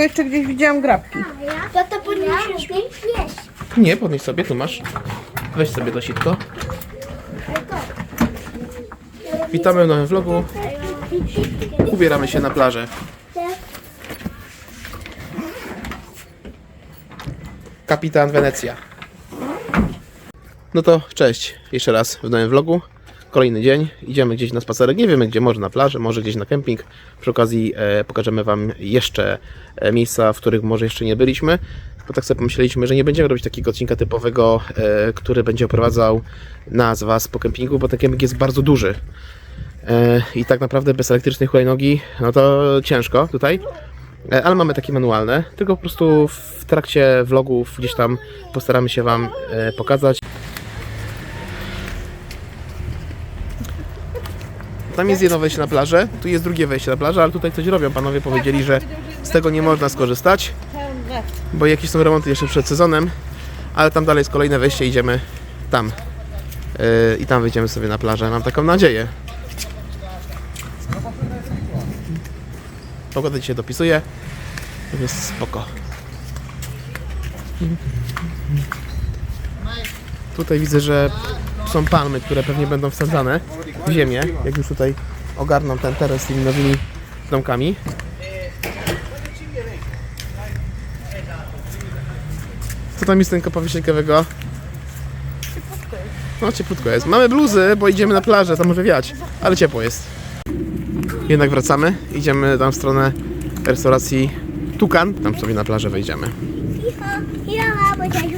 tylko jeszcze gdzieś widziałam grabki. To to podniesiesz mi? Nie, podnieś sobie, tu masz. Weź sobie to sitko. Witamy w nowym vlogu. Ubieramy się na plażę. Kapitan Wenecja. No to cześć jeszcze raz w nowym vlogu. Kolejny dzień. Idziemy gdzieś na spacerek. Nie wiemy gdzie, może na plażę, może gdzieś na kemping. Przy okazji e, pokażemy Wam jeszcze e, miejsca, w których może jeszcze nie byliśmy. Bo tak sobie pomyśleliśmy, że nie będziemy robić takiego odcinka typowego, e, który będzie oprowadzał nas, Was po kempingu, bo ten kemping jest bardzo duży. I tak naprawdę bez elektrycznej hulajnogi, no to ciężko tutaj. Ale mamy takie manualne, tylko po prostu w trakcie vlogów gdzieś tam postaramy się Wam pokazać. Tam jest jedno wejście na plażę, tu jest drugie wejście na plażę, ale tutaj coś robią. Panowie powiedzieli, że z tego nie można skorzystać, bo jakieś są remonty jeszcze przed sezonem, ale tam dalej jest kolejne wejście, idziemy tam. Yy, I tam wyjdziemy sobie na plażę, mam taką nadzieję. Pogoda dzisiaj dopisuje, jest spoko. Tutaj widzę, że są palmy, które pewnie będą wsadzane w ziemię, jak już tutaj ogarną ten teren z tymi nowymi domkami. Co tam jest tego powieśnikowego? No cieplutko jest. Mamy bluzy, bo idziemy na plażę, tam może wiać, ale ciepło jest. Jednak wracamy, idziemy tam w stronę restauracji Tukan, tam sobie na plażę wejdziemy. Cicho,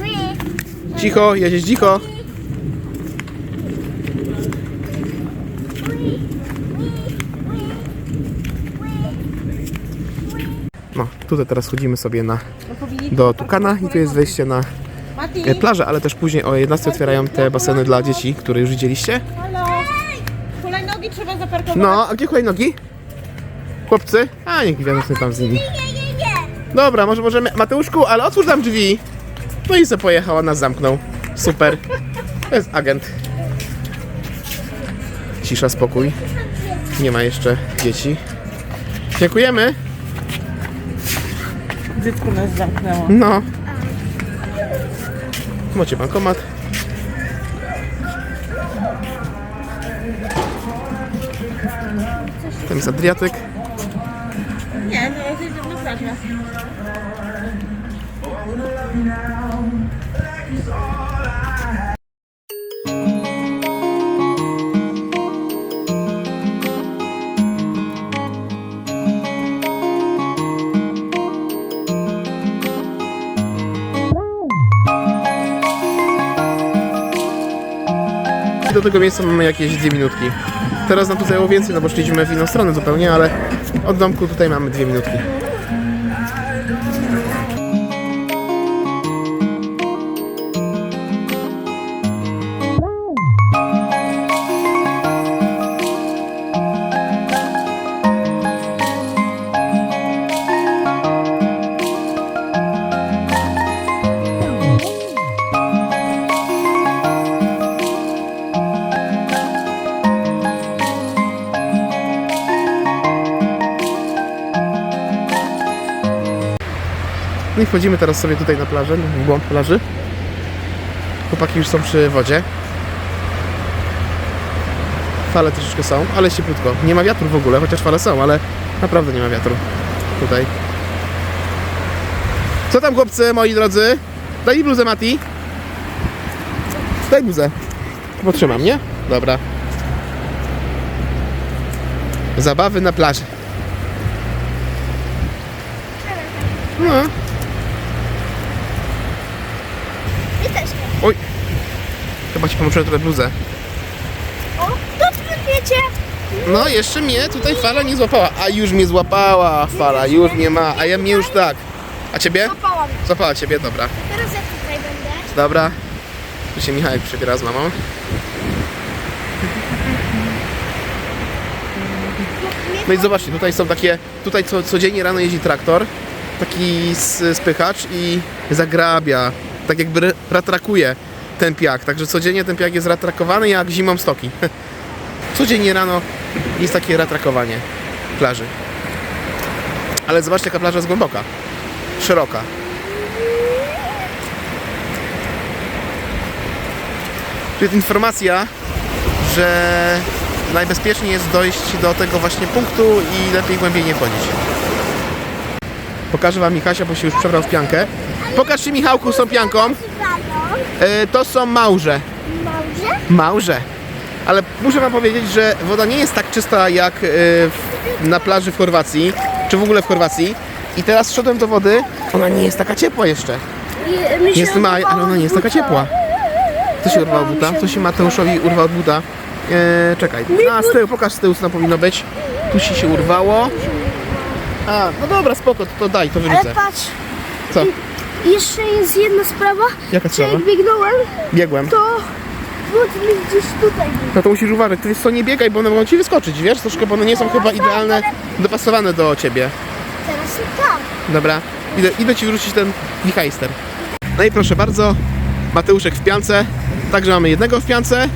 wy. Cicho, jedziesz dziko. No, tutaj teraz chodzimy sobie na, do Tukana i tu jest wejście na e, plażę, ale też później o 11 otwierają te baseny dla dzieci, które już widzieliście. Hulajnogi trzeba zaparkować. No, a gdzie hulajnogi? Chłopcy? A, niech gwiazdy sobie tam z nimi. Dobra, może możemy... Mateuszku, ale otwórz drzwi. No i se pojechała, nas zamknął. Super. To jest agent. Cisza, spokój. Nie ma jeszcze dzieci. Dziękujemy. Dziecko nas zamknęło. No. Macie bankomat. Tam jest Adriatyk. Nie, no zjedziemy na plażę. Do tego miejsca mamy jakieś dwie minutki. Teraz nam tu zajęło więcej, no bo szliśmy w inną stronę zupełnie, ale od domku tutaj mamy dwie minutki. No i wchodzimy teraz sobie tutaj na plażę, w głąb plaży. Chłopaki już są przy wodzie. Fale troszeczkę są, ale cieplutko. Nie ma wiatru w ogóle, chociaż fale są, ale naprawdę nie ma wiatru tutaj. Co tam chłopcy, moi drodzy? Daj mi bluzę, Mati. Daj bluzę. Potrzymam, nie? Dobra. Zabawy na plaży. No. Jesteśmy. Oj. Chyba ci pomoczyłem trochę bluzę. O, dotkniecie. No, jeszcze mnie tutaj fala nie złapała. A już mnie złapała fala, już mnie ma. A ja mnie już tak. A ciebie? Złapałam. Złapała ciebie, dobra. Teraz ja tutaj będę. Dobra. Tu się Michałek przebiera z mamą. No i zobaczcie, tutaj są takie, tutaj co, codziennie rano jeździ traktor, taki spychacz i zagrabia, tak jakby ratrakuje ten piak, także codziennie ten piak jest ratrakowany jak zimą stoki. Codziennie rano jest takie ratrakowanie plaży. Ale zobaczcie jaka plaża jest głęboka. szeroka. Tu jest informacja, że najbezpieczniej jest dojść do tego właśnie punktu i lepiej głębiej nie wchodzić. Pokażę wam Michasia, bo się już przebrał w piankę. Pokaż się Michałku z tą pianką. E, to są małże. Małże? Małże. Ale muszę wam powiedzieć, że woda nie jest tak czysta jak e, w, na plaży w Chorwacji, czy w ogóle w Chorwacji. I teraz szedłem do wody, ona nie jest taka ciepła jeszcze. Jest maj, ale ona nie jest taka ciepła. Co się urwał buta? Co się Mateuszowi urwał buta? E, czekaj, a z tyłu, pokaż z tyłu co tam powinno być. Tu się się urwało. A, no dobra, spoko, to, to daj, to Ale wyrzucę. patrz, Co? Jeszcze jest jedna sprawa. Jaka sprawa? jak biegnąłem, Biegłem. to wód mi gdzieś tutaj był. No to musisz uważać, to jest co, nie biegaj, bo one mogą ci wyskoczyć, wiesz? Troszkę, bo one nie są chyba idealne, dopasowane do ciebie. Teraz jest tam. Dobra, idę, idę ci wrócić ten wichajster. No i proszę bardzo, Mateuszek w piance. Także mamy jednego w piance,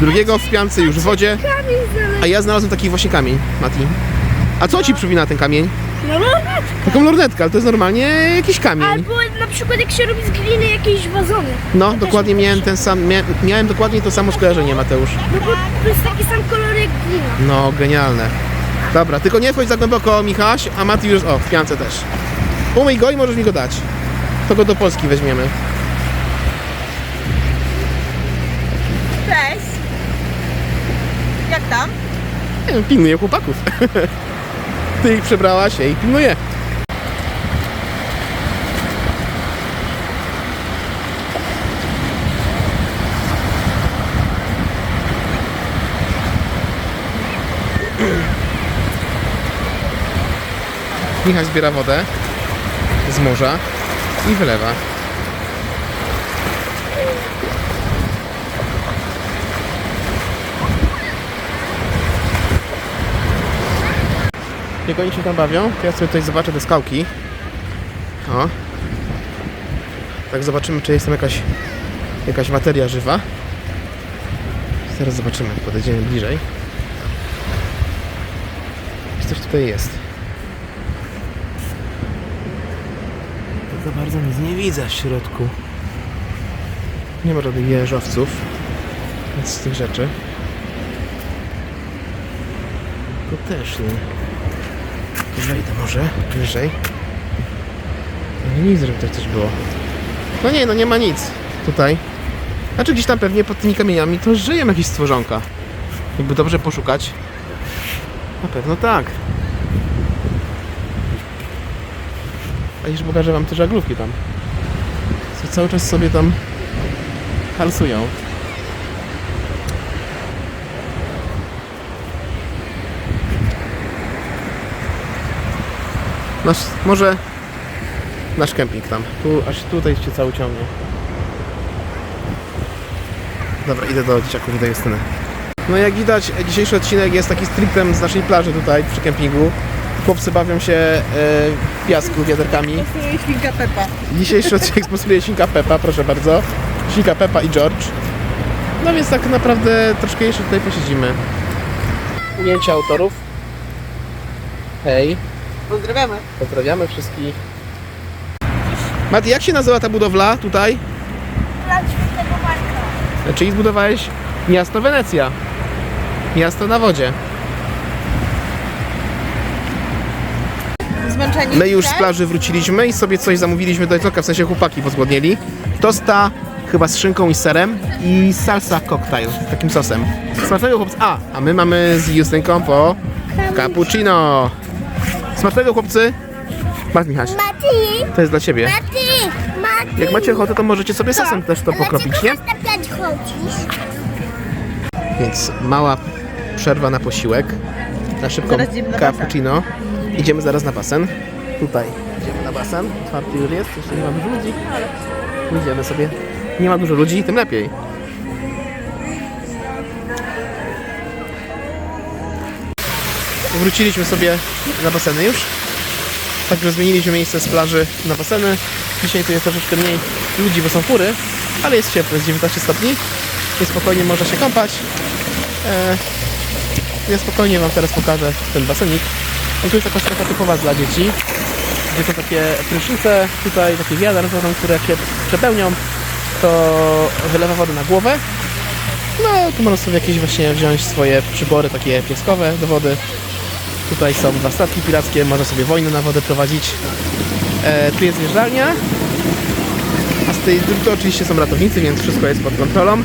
drugiego w piance już w wodzie, Kamień a ja znalazłem taki właśnie kamień, Mati. A co ci przypomina ten kamień? No lornetkę. Taką lornetkę, ale to jest normalnie jakiś kamień. Albo na przykład jak się robi z gliny jakieś wazony. No, dokładnie miałem ten sam, mia, miałem dokładnie to samo skojarzenie, Mateusz. No bo to jest taki sam kolor jak glina. No, genialne. Dobra, tylko nie wchodź za głęboko, Michaś, a Mati już, o, w piance też. Umyj go i możesz mi go dać. To go do Polski weźmiemy. Cześć. Jak tam? Nie wiem, pilnuję chłopaków. Ty ich przebrałaś, ja ich pilnuję. Michał zbiera wodę z morza i wylewa. Jak oni się tam bawią, to ja sobie tutaj zobaczę te skałki. O. Tak zobaczymy, czy jest tam jakaś, jakaś materia żywa. Zaraz zobaczymy, podejdziemy bliżej. Coś tutaj jest? Tak bardzo nic nie widzę w środku. Nie ma żadnych jeżowców. Nic z tych rzeczy. To też nie. Wejdę może wyżej. No nic, żeby tutaj coś było. No nie, no nie ma nic tutaj. Znaczy gdzieś tam pewnie pod tymi kamieniami to żyją jakieś stworzonka. Jakby dobrze poszukać. Na pewno tak. A już pokażę wam te żaglówki tam. Co cały czas sobie tam halsują. Nasz, może nasz kemping tam. Tu, aż tutaj się cały ciągnie. Dobra, idę do dzieciaków do Justyny. No jak widać, dzisiejszy odcinek jest taki strictem z naszej plaży tutaj przy kempingu. Chłopcy bawią się e, w piasku wiaderkami. Świnka Pepa. Dzisiejszy odcinek sponsoruje Świnka Pepa, proszę bardzo. Świnka Pepa i George. No więc tak naprawdę troszkę jeszcze tutaj posiedzimy. Ujęcie autorów. Hej. Pozdrawiamy. Pozdrawiamy wszystkich. Mati, jak się nazywa ta budowla tutaj? Plan świętego Marka. Czyli zbudowałeś miasto Wenecja. Miasto na wodzie. My już z plaży wróciliśmy i sobie coś zamówiliśmy do jedzonka, w sensie chłopaki pozgłodnieli. Tosta chyba z szynką i serem i salsa cocktail z takim sosem. Smacznego chłopcy. A, a my mamy z Justynką po cappuccino. Smacznego chłopcy. Masz Michaś, Mati! to jest dla ciebie. Mati! Mati! Jak macie ochotę, to możecie sobie sosem też to pokropić, nie? Chodzisz? Więc mała przerwa na posiłek. Na szybką Zaraz idziemy na cappuccino. Idziemy zaraz na basen. Tutaj idziemy na basen. Otwarty już jest, jeszcze nie ma dużo ludzi, ale pójdziemy sobie. Nie ma dużo ludzi, tym lepiej. Wróciliśmy sobie na baseny już. Także zmieniliśmy miejsce z plaży na baseny. Dzisiaj tu jest troszeczkę mniej ludzi, bo są fury, ale jest ciepło, jest 19 stopni. Więc spokojnie można się kąpać. E, ja spokojnie Wam teraz pokażę ten basenik. I tu jest taka strefa typowa dla dzieci. gdzie są takie prysznice, tutaj takie wiadra z wodą, które jak się przepełnią, to wylewa wodę na głowę. No, tu można sobie jakieś właśnie wziąć swoje przybory takie pieskowe do wody. Tutaj są dwa statki pirackie, można sobie wojnę na wodę prowadzić. E, tu jest wjeżdżalnia, a z tej drugiej oczywiście są ratownicy, więc wszystko jest pod kontrolą.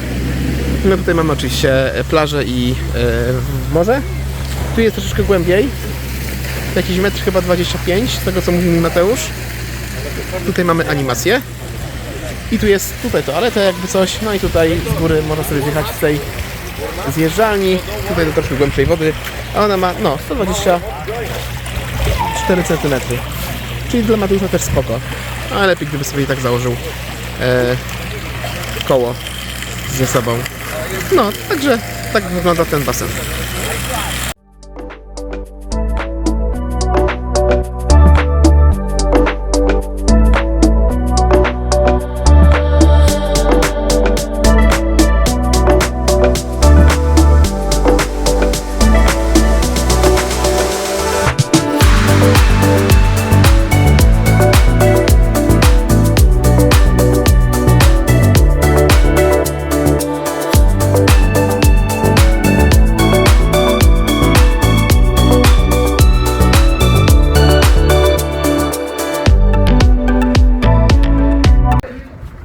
No tutaj mamy oczywiście plażę i e, morze. Tu jest troszeczkę głębiej. Jakiś metr chyba 25, z tego co mówił mi Mateusz. Tutaj mamy animację. I tu jest tutaj toaleta jakby coś. No i tutaj z góry można sobie zjechać z tej zjeżdżalni. Tutaj do troszkę głębszej wody. A ona ma no 124 cm. Czyli dla Mateusza też spoko. Ale lepiej gdyby sobie i tak założył e, koło ze sobą. No, także tak wygląda ten basen.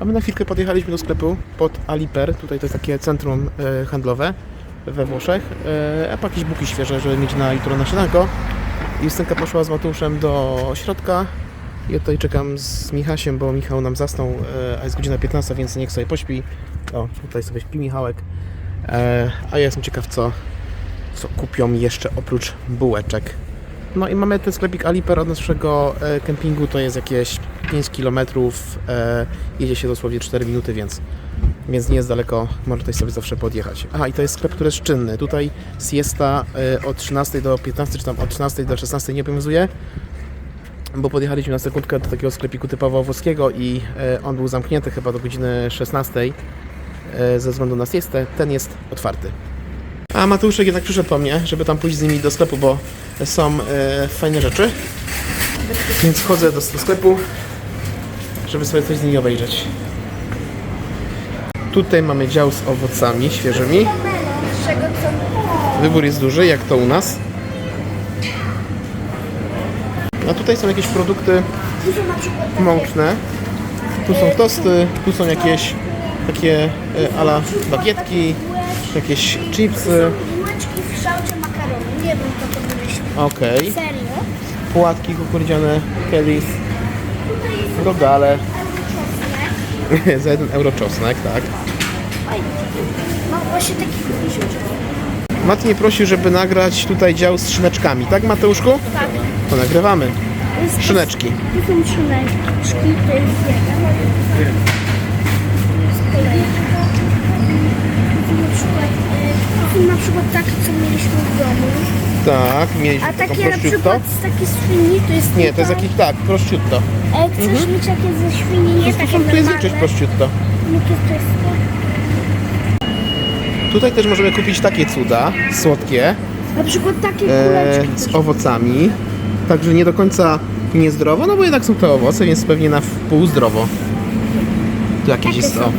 A my na chwilkę podjechaliśmy do sklepu pod Aliper. Tutaj to jest takie centrum e, handlowe we Włoszech. E, a po jakieś buki świeże, żeby mieć na jutro na śniadanko. Justynka poszła z Mateuszem do środka. Ja tutaj czekam z Michasiem, bo Michał nam zasnął, e, a jest godzina 15, więc niech sobie pośpi. O, tutaj sobie śpi Michałek. A ja jestem ciekaw, co, co kupią jeszcze oprócz bułeczek. No i mamy ten sklepik Aliper od naszego e, kempingu, to jest jakieś 5 km, e, jedzie się dosłownie 4 minuty, więc, więc nie jest daleko, można tutaj sobie zawsze podjechać. Aha, i to jest sklep, który jest czynny. Tutaj siesta e, od 13 do 15, czy tam od 13 do 16 nie obowiązuje, bo podjechaliśmy na sekundkę do takiego sklepiku typowo włoskiego i e, on był zamknięty chyba do godziny 16 e, ze względu na siestę. Ten jest otwarty. A Mateuszek jednak przyszedł po mnie, żeby tam pójść z nimi do sklepu, bo są e, fajne rzeczy. Więc wchodzę do, do sklepu, żeby sobie coś z nimi obejrzeć. Tutaj mamy dział z owocami świeżymi. Wybór jest duży, jak to u nas. A tutaj są jakieś produkty mączne. Tu są tosty, tu są jakieś takie e, ala bagietki, jakieś chipsy. bułeczki w kształcie makaronu. Nie wiem, kto to wymyślił. Okej. Serio? Płatki kukurydziane, Kellys, rogale. Za 1 euro czosnek, tak. Fajnie. Mam właśnie taki mnie prosił, żeby nagrać tutaj dział z szyneczkami, tak Mateuszku? Tak. To nagrywamy. Szyneczki. Tu są szyneczki, to jest jeden. Z. Tu na przykład, e, tu są na przykład takie, co mieliśmy w domu. Tak, mieliśmy A taką takie na przykład z takie świni, to jest Nie, to jest jakiś, tak, prosciutto. E, chcesz mieć takie ze świni, nie To takie tu jest normalne. większość prosciutto. No to, to jest to. Tutaj też możemy kupić takie cuda, słodkie, Na przykład takie e, kuleczki. z owocami. Także nie do końca niezdrowo, no bo jednak są to owoce, więc pewnie na wpół zdrowo. Tu jakieś Takie jest są. o,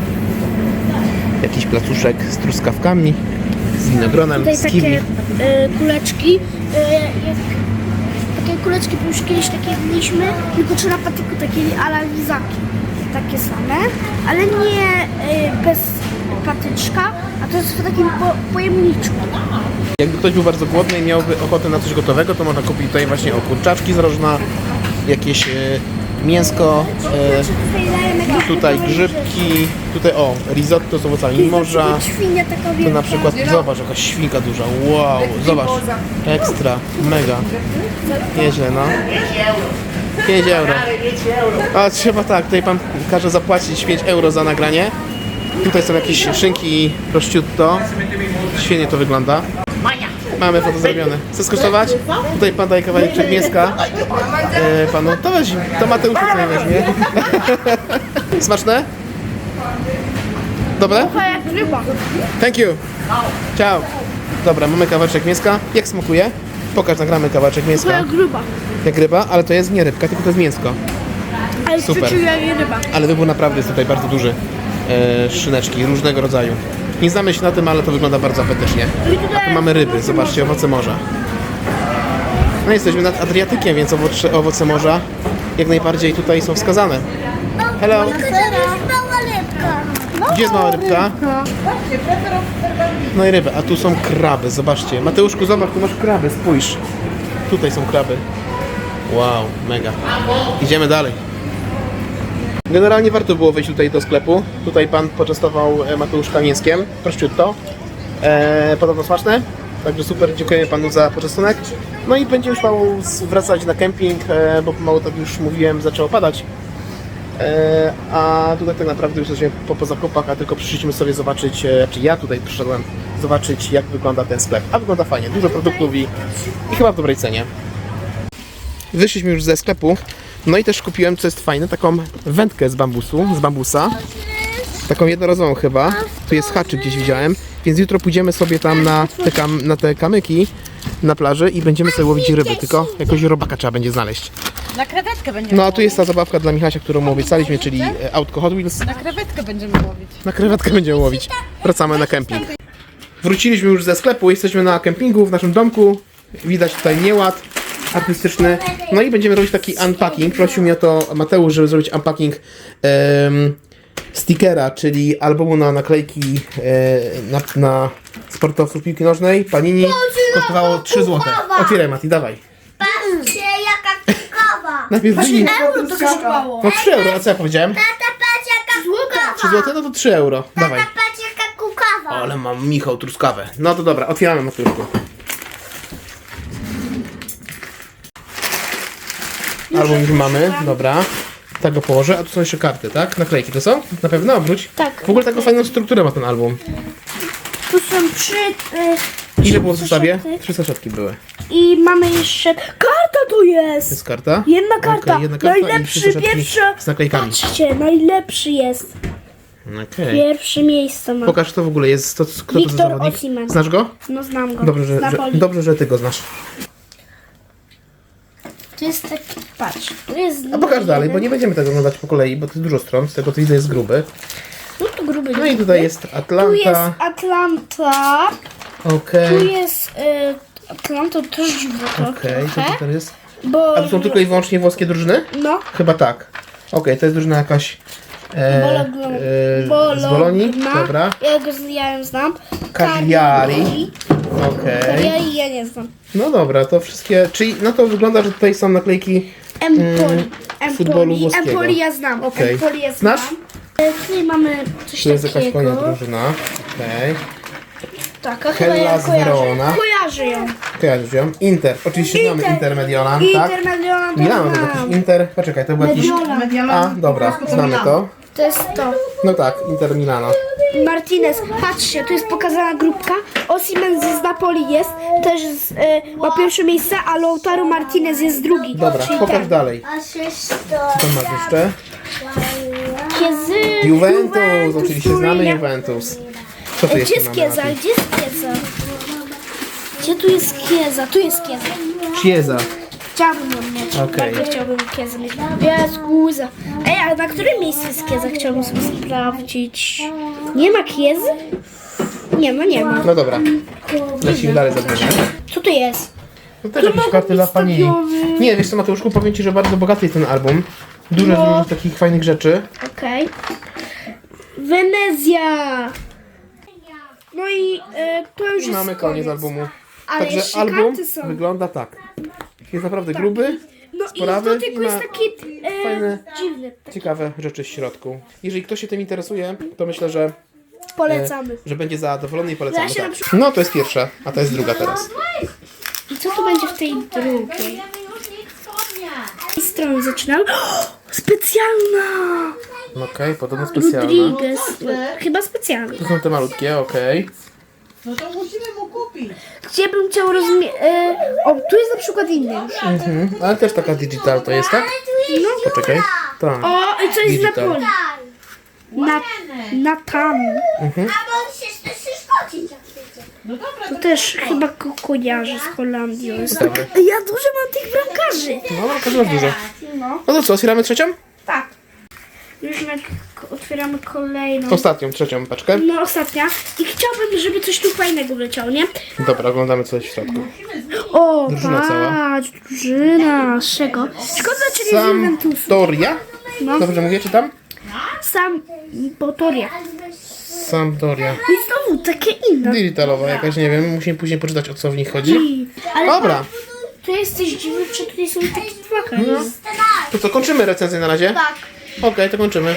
jakiś placuszek z truskawkami, z winogronem, Tutaj z takie kiwi. e, kuleczki. E, jak, takie kuleczki, bo już kiedyś takie mieliśmy, tylko czy na patyku takie ala lizaki. Takie same, ale nie e, bez patyczka, a to jest w takim po, pojemniczku. Jakby ktoś był bardzo głodny i miałby ochotę na coś gotowego, to można kupić tutaj właśnie o kurczaczki z rożna, jakieś e, mięsko, e, Tutaj grzybki, tutaj o, risotto z owocami morza. Na przykład Świnia taka To wielka. na przykład, zobacz, jakaś świnka duża, wow, zobacz, ekstra, mega, nieźle no. 5 euro. A trzeba tak, tutaj pan każe zapłacić 5 euro za nagranie. Tutaj są jakieś szynki prosciutto, świetnie to wygląda. Mamy foto zrobione. Chcę skosztować? Tutaj pan daje kawałek mięska. E, panu, to weź, to Mateusz sobie weźmie. Smaczne? Dobre? Jak ryba. Thank you. Ciao. Dobra, mamy kawałeczek mięska. Jak smakuje? Pokaż, nagramy kawałeczek mięska. Twoja gruba. Jak ryba, ale to jest nie rybka, tylko to jest mięsko. Ale Super. Jak ryba. Ale wybór naprawdę jest tutaj bardzo duży. E, szyneczki różnego rodzaju. Nie znamy się na tym, ale to wygląda bardzo apetycznie. A tu mamy ryby, zobaczcie, owoce morza. No jesteśmy nad Adriatykiem, więc owoce, owoce morza jak najbardziej tutaj są wskazane. Hello, gdzie jest mała rybka? No i ryby, a tu są kraby, zobaczcie. Mateuszku, zobacz, tu masz kraby, spójrz. Tutaj są kraby. Wow, mega. Idziemy dalej. Generalnie warto było wejść tutaj do sklepu. Tutaj pan poczęstował e, Mateuszka mięskiem. Prościutto. E, podobno smaczne. Także super, dziękujemy panu za poczęstunek. No i będziemy już mało wracać na kemping, e, bo mało tak już mówiłem, zaczęło padać. E, a tutaj tak naprawdę już jesteśmy po, po zakupach, a tylko przyszliśmy sobie zobaczyć, e, czy ja tutaj przyszedłem zobaczyć jak wygląda ten sklep. A wygląda fajnie, dużo produktów i, i chyba w dobrej cenie. Wyszliśmy już ze sklepu, no i też kupiłem, co jest fajne, taką wędkę z bambusu, z bambusa. Taką jednorazową chyba. Tu jest haczyk gdzieś widziałem, więc jutro pójdziemy sobie tam na te, kam, na te kamyki na plaży i będziemy sobie łowić ryby, tylko jakiegoś robaka trzeba będzie znaleźć. Na krewetkę będziemy No a tu jest ta zabawka dla Michasia, którą mu obiecaliśmy, czyli e, autko Hot Wheels. Na krewetkę będziemy łowić. Na krewetkę będziemy łowić. Wracamy na kemping. Wróciliśmy już ze sklepu, jesteśmy na kempingu w naszym domku. Widać tutaj nieład artystyczny. No i będziemy robić taki unpacking. Prosił mnie o to Mateusz, żeby zrobić unpacking em, stickera, czyli albumu na naklejki e, na, na sportowców piłki nożnej. Panini kosztowało 3 zł. Otwieraj Mati, dawaj. Patrzcie jaka kukowa! Najpierw wyjmij. Euro to kosztowało. No 3 euro, a co ja powiedziałem? Tata patrz jaka 3 kukowa! zł, no to 3 euro. Dawaj. Tata patrz jaka kukowa! Ale mam Michał truskawę. No to dobra, otwieramy Mateuszku. Album już mamy, dobra. Tak go położę, a tu są jeszcze karty, tak? Naklejki to są? Na pewno obróć. Tak. W ogóle taką fajną strukturę ma ten album. Tu są trzy... Y, Ile było w zestawie? Trzy saszetki były. I mamy jeszcze... Karta tu To jest! jest karta. Jedna karta. Jedna karta i trzy Najlepszy, saszetki pierwsza. z naklejkami. Patrzcie, najlepszy jest. Okej. Pierwsze miejsce ma. Pokaż kto w ogóle jest, to, kto to za Wiktor zawodnik. Osimhen. Znasz go? No znam go. Dobrze, że, Z że, Napoli. dobrze, że ty go znasz. To jest taki... Patrz. Tu jest... A pokaż dalej, bo nie będziemy tego oglądać po kolei, bo to jest dużo stron, z tego co widzę jest gruby. No tu gruby. No i tutaj jest Tu jest Atlanta. Atlanta. Tu Okej. jest... Y, Atlanta też dziwne to Okej, co trochę. tutaj jest? Bo... A to są tylko i wyłącznie włoskie drużyny? No. Chyba tak. Okej, to jest drużyna jakaś e, e, z Bolonii. Dobra. Ja go z- ja ją znam. Cagliari. Okej. Ja, ja nie znam. No dobra, to wszystkie. Czyli no to wygląda, że tutaj są naklejki. Empoli. Mm, futbolu włoskiego. Empoli ja znam. Okej. Empoli ja znam. Znasz? E, Tutaj mamy coś Tu jest jakaś takiego. drużyna. Okej. Tak, a chyba ja kojarzę. Verona. Kojarzę ją. Kojarzysz ją? Inter. Oczywiście znamy Inter Mediolan, tak? Inter Mediolan to Milano to znam. jakiś Inter. Poczekaj, to był jakiś. Mediolan. A, dobra, znamy to. To jest to. No tak, Inter Milano. Martinez, patrzcie, tu jest pokazana grupka. Osimhen z Napoli jest, też z, e, ma pierwsze miejsce, a Lautaro Martinez jest drugi. Dobra, Czyli pokaż ten. dalej. Asysto. Co tam masz jeszcze? Kiezy, Juventus, oczywiście znamy Juventus. Co tu Ej, jeszcze Gdzie jest mamy? Kieza? Gdzie jest Kieza? Gdzie tu jest Kieza? Tu jest Kieza. Chiesa. Chciałbym ją mieć. Okej. Bardzo chciałbym Kiezę mieć. Jest Kuza. Ej, a na którym miejscu jest Kieza? Chciałbym sobie sprawdzić. Nie ma Kiezy? Nie ma, nie ma. No dobra, lecimy dalej zaglądać. Co to jest? No też jakieś karty dla pani. Nie, wiesz co Mateuszku, powiem Ci, że bardzo bogaty jest ten album. Dużo No. no. takich fajnych rzeczy. Okej. Wenezja. No i e, to już I jest mamy koniec albumu. Ale Także jeszcze album karty są. wygląda tak. Jest naprawdę gruby, No i sprawy to tylko i jest taki e, fajne- dziwny. ciekawe rzeczy w środku. Jeżeli ktoś się tym interesuje, to myślę, że, Polecamy. że będzie zadowolony i polecamy. Ja się Tak. na No to jest pierwsza, a to jest druga teraz. I co tu będzie w tej drugiej? Z tej strony zaczynam. Specjalna! Okej, podobno specjalna. Rodriguez. Chyba specjalna. Tu są te malutkie, okej. No to musimy mu kupić. Gdzie bym chciał rozmie... E, o, tu jest na przykład inny już. Mhm. Ale też taka digital to jest, tak? No. Poczekaj. Tak. O, i co jest na Digital. poli? Na, na tam. A bo on się jak. No dobra, To to też chyba ko kojarzy z Holandią. Jest Dobra. tak- Ja dużo mam tych bramkarzy. No, każdy masz dużo. No, No to co, otwieramy trzecią? Już otwieramy kolejną. Ostatnią, trzecią paczkę. No ostatnia. I chciałbym, żeby coś tu fajnego wleciało, nie? Dobra, oglądamy co jest w środku. O, Drużyna cała. patrz, drużyna. Z czego? Szkoda, czy nie z Juventusu. Sampdoria? No. Dobrze mówię, czytam? Sam Potoria. Sampdoria. No i znowu takie inne. Digitalowa jakaś, nie wiem, musimy później poczytać o co w nich chodzi. I- Ale Dobra, to jest coś dziwnego, że tutaj są takie dwa No. to co, kończymy recenzję na razie? Tak. Okej, to kończymy.